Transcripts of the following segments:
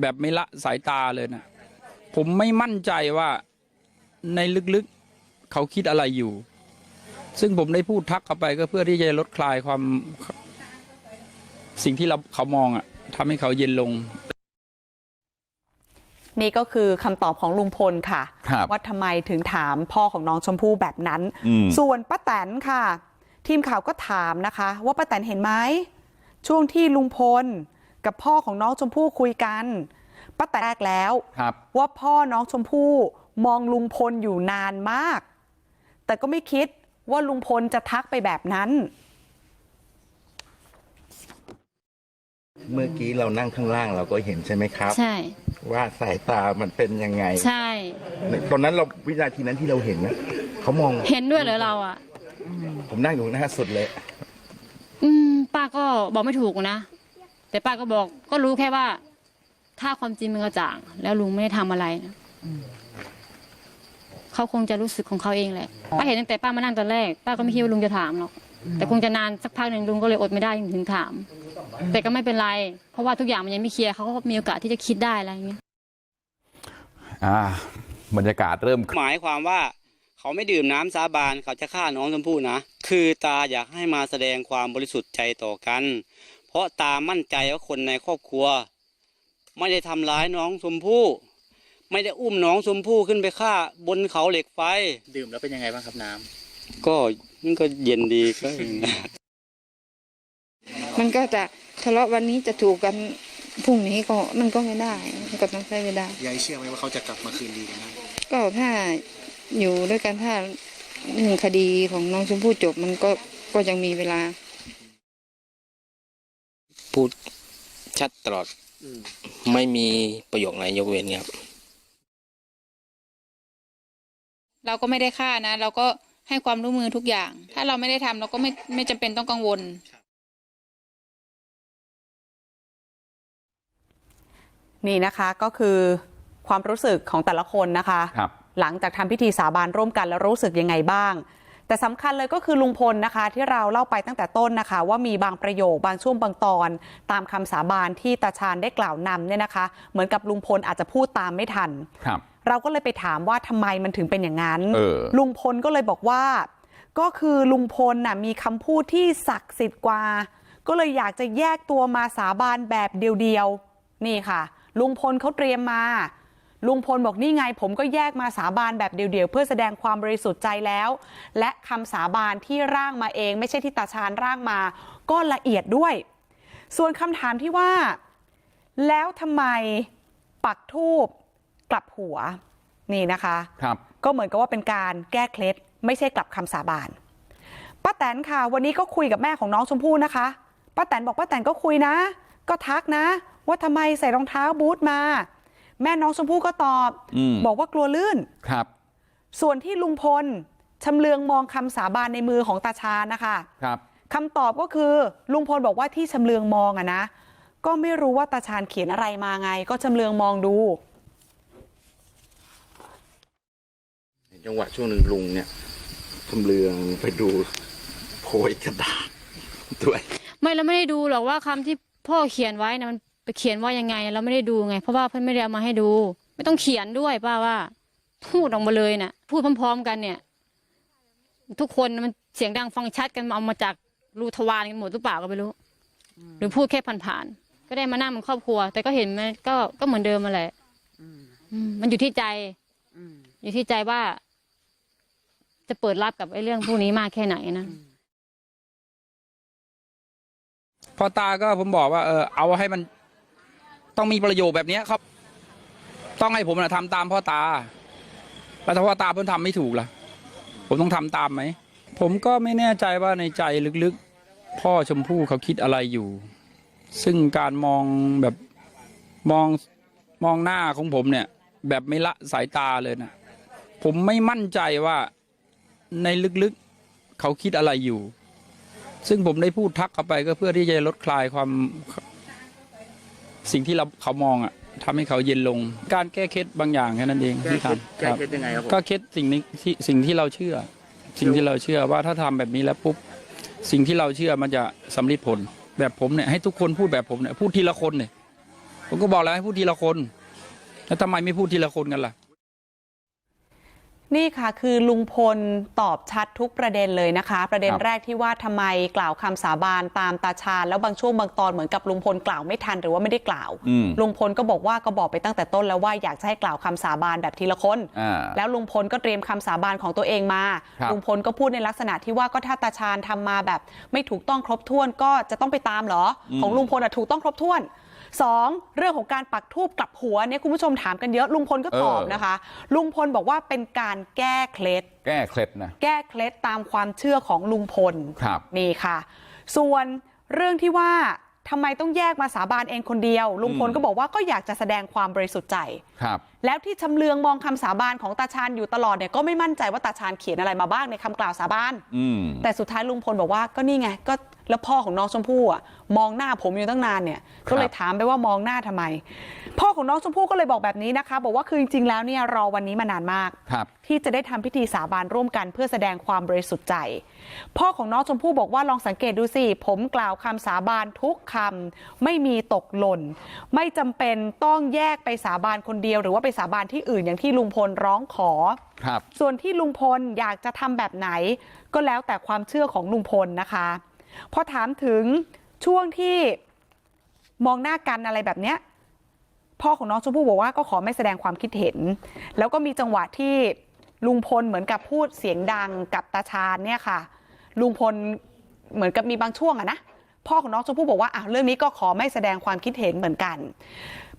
แบบไม่ละสายตาเลยนะผมไม่มั่นใจว่าในลึกๆเขาคิดอะไรอยู่ ซึ่งผมได้พูดทักเข้าไปก็เพื่อที่จะลดคลายความสิ่งที่เราเขามองอะทำให้เขาเย็นลงนี่ก็คือคำตอบของลุงพลค่ะครับว่าทำไมถึงถามพ่อของน้องชมพู่แบบนั้นอืมส่วนป้าแตนค่ะ ทีมข่าวก็ถามนะคะ ว่าป้าแตนเห็นไหมช่วงที่ลุงพล กับพ่อของน้องชมพู่คุยกันป้าแตนแรกแล้วครับว่าพ่อน้องชมพู่มองลุงพลอยู่นานมาก แต่ก็ไม่คิดว่าลุงพลจะทักไปแบบนั้น เมื่อกี้เรานั่งข้างล่างเราก็เห็นใช่ไหมครับ ใช่ ว่าสายตามันเป็นยังไง ใช่ ตอนนั้นเราวินาทีนั้นที่เราเห็นนะเขามองเห็นด้วยเหรอเราอะ ผมนั่งอยู่หน้าสุดเลย อืม ป้าก็บอกไม่ถูกนะ แต่ป้าก็บอกก็รู้แค่ว่า ถ้าความจริงมันกระจ่าง แล้วลุงไม่ได้ทำอะไรนะเขาคงจะรู้สึกของเขาเองแหละป้าเห็นตั้งแต่ป้ามานั่งตอนแรกป้าก็ไม่คิดว่าลุงจะถามหรอกแต่คงจะนานสักพักหนึ่งลุงก็เลยอดไม่ได้ถึงถาม แต่ก็ไม่เป็นไร เพราะว่าทุกอย่างมันยังไม่เคลียร์เขาก็มีโอกาสที่จะคิดได้อะไรอย่างเงี้ยอ่าบรรยากาศเริ่มหมายความว่า เขาไม่ดื่มน้ำสาบานเขาจะฆ่าน้องชมพู่นะคือตาอยากให้มาแสดงความบริสุทธิ์ใจต่อกัน เพราะตามั่นใจว่าคนในครอบครัว ไม่ได้ทำร้ายน้องชมพู่ ไม่ได้อุ้มน้องชมพู่ขึ้นไปฆ่าบนเขาเหล็กไฟ ดื่มแล้วเป็นยังไงบ้างครับน้ำก็มันก็เย็นดีก็ มันก็จะทะเลาะวันนี้จะถูกกันพรุ่งนี้ก็มันก็ไม่ได้มันก็ต้องใช้เวลายายเชื่อไหมว่าเขาจะกลับมาคืนดีกันได้ก็ถ้าอยู่ด้วยกันถ้าหนึ่งคดีของน้องชมพู่จบมันก็ก็ยังมีเวลา พูดชัดตลอดไม่มีประโยคไหนยกเว้นครับ เราก็ไม่ได้ฆ่านะ เราก็ให้ความร่วมมือทุกอย่าง ถ้าเราไม่ได้ทำเราก็ไม่ไม่จำเป็นต้องกังวลนี่นะคะก็คือความรู้สึกของแต่ละคนนะคะครับหลังจากทำพิธีสาบานร่วมกันแล้วรู้สึกยังไงบ้าง แต่สำคัญเลยก็คือลุงพลนะคะที่เราเล่าไปตั้งแต่ต้นนะคะ ว่ามีบางประโยคบางช่วงบางตอน ตามคำสาบานที่ตาชาญได้กล่าวนำเนี่ยนะคะ เหมือนกับลุงพลอาจจะพูดตามไม่ทันครับ เราก็เลยไปถามว่าทำไมมันถึงเป็นอย่างนั้นเออลุงพลก็เลยบอกว่า ก็คือลุงพลน่ะมีคำพูดที่ศักดิ์สิทธิ์กว่า ก็เลยอยากจะแยกตัวมาสาบานแบบเดียวๆนี่ค่ะ ลุงพลเขาเตรียมมา ลุงพลบอกนี่ไงผมก็แยกมาสาบานแบบเดียวๆเพื่อแสดงความบริสุทธิ์ใจแล้ว และคำสาบานที่ร่างมาเองไม่ใช่ที่ตาชาญร่างมา ก็ละเอียดด้วย ส่วนคำถามที่ว่า แล้วทำไมปักทูบกลับหัวนี่นะคะครับก็เหมือนกับว่าเป็นการแก้เคล็ดไม่ใช่กลับคำสาบานป้าแตนค่ะ วันนี้ก็คุยกับแม่ของน้องชมพู่นะคะป้าแตนบอกป้าแตนก็คุยนะ ก็ทักนะ ว่าทำไมใส่รองเท้าบูทมา แม่น้องชมพู่ก็ตอบอืมบอกว่ากลัวลื่นครับส่วนที่ลุงพลชำเลืองมองคำสาบานในมือของตาชาญนะคะครับคำตอบก็คือลุงพลบอกว่าที่ชำเลืองมองอะนะก็ไม่รู้ว่าตาชาญเขียนอะไรมาไง ก็ชำเลืองมองดูจังหวะช่วงหนึ่งลุงเนี่ยทำเรืองไปดูโพยกระดาษด้วย ไม่เราไม่ได้ดูหรอกว่าคำที่พ่อเขียนไว้นะมันไป เขียนว่ายังไงเราไม่ได้ดูไง เพราะว่าเพื่อนไม่ได้เอามาให้ดู ไม่ต้องเขียนด้วยป้าว่า พูดออกมาเลยน่ะ พูดพร้อม ๆ กันเนี่ย ทุกคนมันเสียงดังฟังชัดกันเอามาจากรูทวารกันหมดหรือเปล่าก็ไม่รู้ หรือพูดแค่ผ่านๆก็ได้มานั่งเหมือนครอบครัว แต่ก็เห็นมันก็ก็เหมือนเดิมมาแหละมันอยู่ที่ใจอยู่ที่ใจว่า จะเปิดรับกับไอ้เรื่องพวกนี้มากแค่ไหนนะพอตาก็ผมบอกว่าเออเอาให้มัน ต้องมีประโยชน์แบบนี้ครับ ต้องให้ผมนะทำตามพ่อตา แล้วถ้าพ่อตาผมทำไม่ถูกล่ะ ผมต้องทำตามไหม ผมก็ไม่แน่ใจว่าในใจลึกๆ พ่อชมพู่เขาคิดอะไรอยู่ ซึ่งการมองแบบมองมองหน้าของผมเนี่ย แบบไม่ละสายตาเลยนะผมไม่มั่นใจว่าในลึกๆเขาคิดอะไรอยู่ ซึ่งผมได้พูดทักเข้าไปก็เพื่อที่จะลดคลายความ สิ่งที่เราเขามองอะทำให้เขาเย็นลง การแก้เคล็ดบางอย่างแค่นั้นเองแก้ที่เคล็ดทำแก้ครับ เคล็ดยังไงครับผมก็เคล็ดสิ่งนี้ที่สิ่งที่เราเชื่อ สิ่งที่เราเชื่อว่าถ้าทำแบบนี้แล้วปุ๊บสิ่งที่เราเชื่อมันจะสำลิดผลแบบผมเนี่ยให้ทุกคนพูดแบบผมเนี่ยพูดทีละคนเนี่ยผมก็บอกแล้วให้พูดทีละคน แล้วทำไมไม่พูดทีละคนกันล่ะ นี่ค่ะคือลุงพลตอบชัดทุกประเด็นเลยนะคะ ประเด็นครับแรกที่ว่าทำไมกล่าวคำสาบานตามตาชาญแล้วบางช่วงบางตอนเหมือนกับลุงพลกล่าวไม่ทันหรือว่าไม่ได้กล่าวอืมลุงพลก็บอกว่าก็บอกไปตั้งแต่ต้นแล้วว่าอยากจะให้กล่าวคำสาบานแบบทีละคนอ่าแล้วลุงพลก็เตรียมคำสาบานของตัวเองมาครับลุงพลก็พูดในลักษณะที่ว่าก็ถ้าตาชาญทำมาแบบ ไม่ถูกต้องครบถ้วนก็จะต้องไปตามเหรอ ของลุงพลอะถูกต้องครบถ้วน สองเรื่องของการปักทูบกลับหัวเนี่ยคุณผู้ชมถามกันเยอะลุงพลก็ตอบนะคะ ลุงพลบอกว่าเป็นการแก้เคล็ด แก้เคล็ดนะแก้เคล็ดตามความเชื่อของลุงพลครับนี่ค่ะ ส่วนเรื่องที่ว่าทำไมต้องแยกมาสาบานเองคนเดียว ลุงพลก็บอกว่าก็อยากจะแสดงความบริสุทธิ์ใจครับ แล้วที่ชำเลืองมองคำสาบานของตาชาญอยู่ตลอดเนี่ยก็ไม่มั่นใจว่าตาชาญเขียนอะไรมาบ้างในคำกล่าวสาบานอืมแต่สุดท้ายลุงพลบอกว่าก็นี่ไงก็ แล้วพ่อของน้องชมพู่อะมองหน้าผมอยู่ตั้งนานเนี่ยก็เลยถามไปว่ามองหน้าทำไม พ่อของน้องชมพู่ก็เลยบอกแบบนี้นะคะ บอกว่าคือจริงๆแล้วเนี่ยรอวันนี้มานานมากครับที่จะได้ทำพิธีสาบานร่วมกันเพื่อแสดงความบริสุทธิ์ใจ พ่อของน้องชมพู่บอกว่าลองสังเกตดูสิผมกล่าวคำสาบานทุกคำไม่มีตกหล่น ไม่จำเป็นต้องแยกไปสาบานคนเดียว หรือว่าไปสาบานที่อื่นอย่างที่ลุงพลร้องขอครับส่วนที่ลุงพลอยากจะทำแบบไหน ก็แล้วแต่ความเชื่อของลุงพลนะคะ พอถามถึงช่วงที่มองหน้ากันอะไรแบบเนี้ยพ่อของน้องชมพู่บอกว่าก็ขอไม่แสดงความคิดเห็น แล้วก็มีจังหวะที่ลุงพลเหมือนกับพูดเสียงดังกับตาชาญเนี่ยค่ะ ลุงพลเหมือนกับมีบางช่วงอะนะพ่อของน้องชมพู่บอกว่าอะเรื่องนี้ก็ขอไม่แสดงความคิดเห็นเหมือนกัน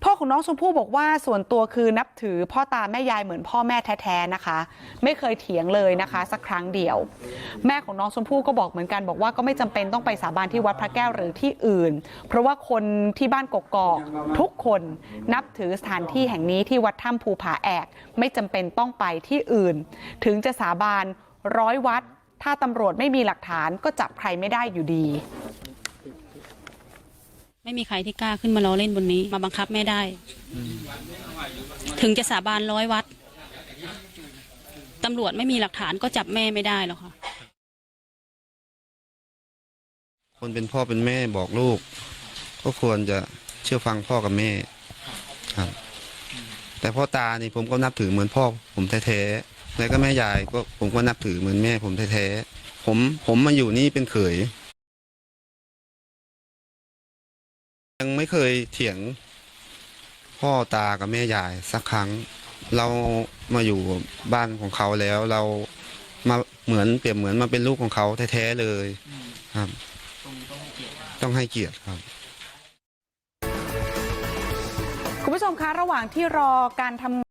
พ่อของน้องชมพู่บอกว่าส่วนตัวคือนับถือพ่อตาแม่ยายเหมือนพ่อแม่แท้ๆนะคะ ไม่เคยเถียงเลยนะคะ สักครั้งเดียว แม่ของน้องชมพู่ก็บอกเหมือนกันบอกว่าก็ไม่จำเป็นต้องไปสาบานที่วัดพระแก้วหรือที่อื่น เพราะว่าคนที่บ้านกกอกทุกคนนับถือสถานที่แห่งนี้ที่วัดถ้ำภูผาแอกไม่จำเป็นต้องไปที่อื่น ถึงจะสาบานร้อยวัด ถ้าตำรวจไม่มีหลักฐานก็จับใครไม่ได้อยู่ดี ไม่มีใครที่กล้าขึ้นมาล้อเล่นบนนี้ มาบังคับแม่ได้ ถึงจะสาบานร้อยวัดตำรวจไม่มีหลักฐานก็จับแม่ไม่ได้หรอกค่ะ คนเป็นพ่อเป็นแม่บอกลูก ก็ควรจะเชื่อฟังพ่อกับแม่ครับ แต่พ่อตานี่ผมก็นับถือเหมือนพ่อ ผมแท้ๆแล้วก็แม่ยายก็ผมก็นับถือเหมือนแม่ ผมแท้ๆผมผมมาอยู่นี่เป็นเขย ยังไม่เคยเถียงพ่อตากับแม่ยายสักครั้ง เรามาอยู่บ้านของเขาแล้ว เรามาเหมือนเปรียบเหมือนมาเป็นลูกของเขาแท้ๆเลยครับ ต้องให้เกียรติครับคุณผู้ชมคะระหว่างที่รอการทำ